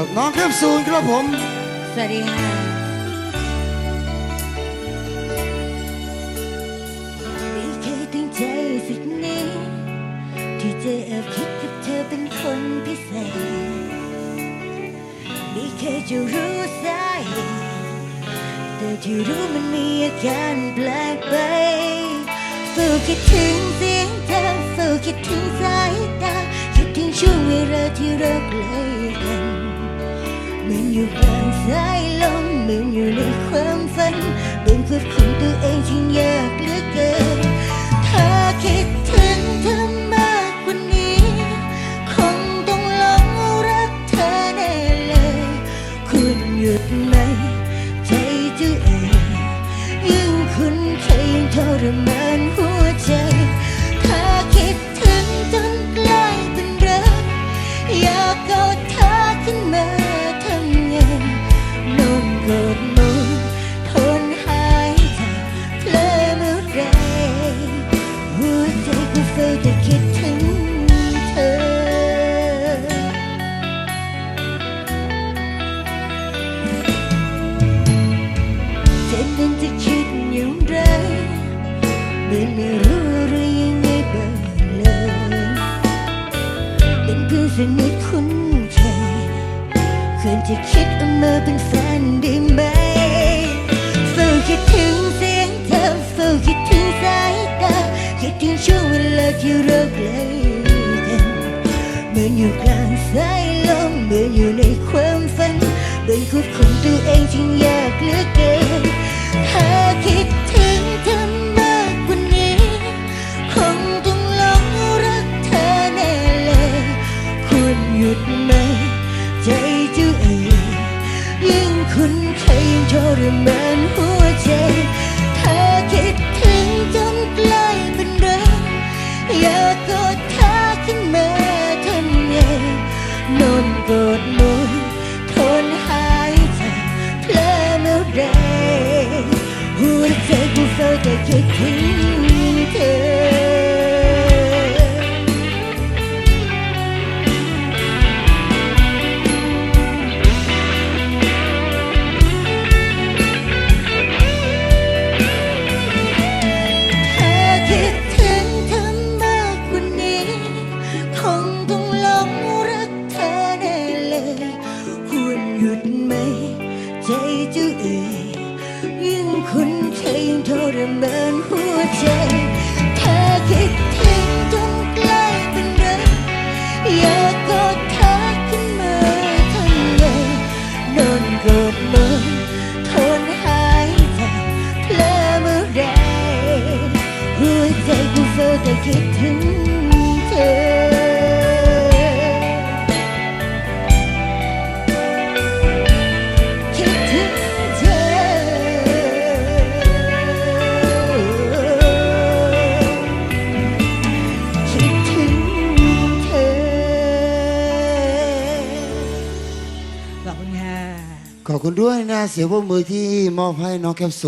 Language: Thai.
กับน้องแคปซูลครับผม สวัสดีค่ะ ไม่เคยตั้งใจสักนิดที่จะแอบคิดกับเธอเป็นคนพิเศษ ไม่เคยจะรู้สาเหตุแต่ที่รู้มันมีอาการแปลกไปเฝ้คิดถึงเสียงเธอเฝ้คิดถึงสายตาคิดถึงช่วงเวลาที่เราใกล้กัน เหมือนอยู่กลางสายลมเหมือนอยู่ในความฝันเหมือนควบคุมตัวเองที่ยากเหลือเกินถ้าคิดถึงเธอมากกว่านี้ คงต้องหลงรักเธอแน่เลย คุณหยุดไหมใจเจ้าเองยิ่งคุณเคยยิ่งทรมานหัว เหมือไม่รู้หรือยังไงบ้างเลยเป็นเพื่อนสนิทคุ้นเคยควรจะคิดเอามาเป็นแฟนได้ไหมเฝ้าคิดถึงเสียงเธอเฝ้าคิดถึงสายตาคิดถึงช่วงเวลาที่เราใกล้กันเหมือนอยู่กลางสายลมเหมือนอยู่ ดไหมใจเจ้าเองยิ่งคุณเคยยิ่งทรมานหัวใจถ้าคิดถึงจนใกล้เป็นรักอยากกอดเธอขึ้นมาทำไงนอนกอดมือทนหายใจเพลอเมื่อไรหัวใจกูเฝ้าแต่คิดถึงเธอ ใจเจ้าเอ๋ยยิ่งคุณเคยยิ่งทรมานหัวใจถ้าคิดถึงจนใกล้เป็นรักอยากกอดเธอขึ้นมาทำไงนอนกอดมือทนหายใจเพลอเมื่อไรหัวใจกูเฝ้าแต่คิดถึงเธอ ขอบคุณด้วยนะ เสียงพวกมือที่มอบให้น้องแคปซูล